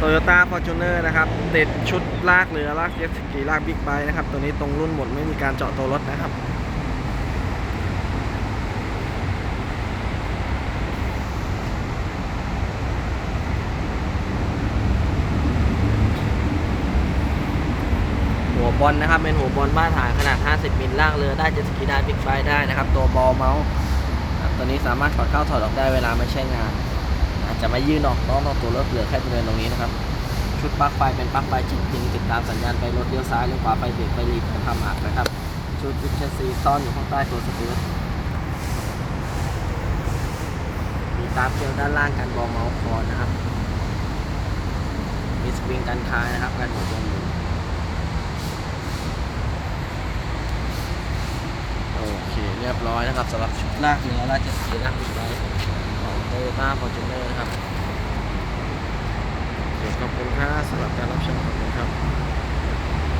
โตโยต้าฟอร์จูเนอร์นะครับ ติดชุดลากเรือลากเจ็ตสกีลากบิ๊กไบค์นะครับ ตัวนี้ตรงรุ่นหมดไม่มีการเจาะตัวรถนะครับ หัวบอลนะครับ เป็นหัวบอลมาตรฐานขนาด 50 มิลลากเรือได้เจ็ตสกีได้บิ๊กไบค์ได้นะครับ ตัวบอลเมาส์ตัวนี้สามารถถอดเข้าถอดออกได้เวลาไม่ใช้งาน จะไม่ยื่นออกน้องตัวรถเหลือแค่บริเวณตรงนี้นะครับ ชุดปลั๊กไฟเป็นปลั๊กไฟจิตพิงติดตามสัญญาณไปรถเลี้ยวซ้ายเลี้ยวขวาไฟเบรกไฟรีบทำหักนะครับ ชุดยุทธซีซ่อนอยู่ข้างใต้ตัวสกูตมีตาร์เกลียวด้านล่างกันบอเมาส์คอนะครับมีสปริงกันคายนะครับกันหัวจมอยู่โอเคเรียบร้อยนะครับสำหรับชุดลากเรือลากเจ็ตสกีลากบิ๊กไต้าฟอร์จูเนอร์ครับขอบคุณครับสำหรับการรับชมขอบคุณครับ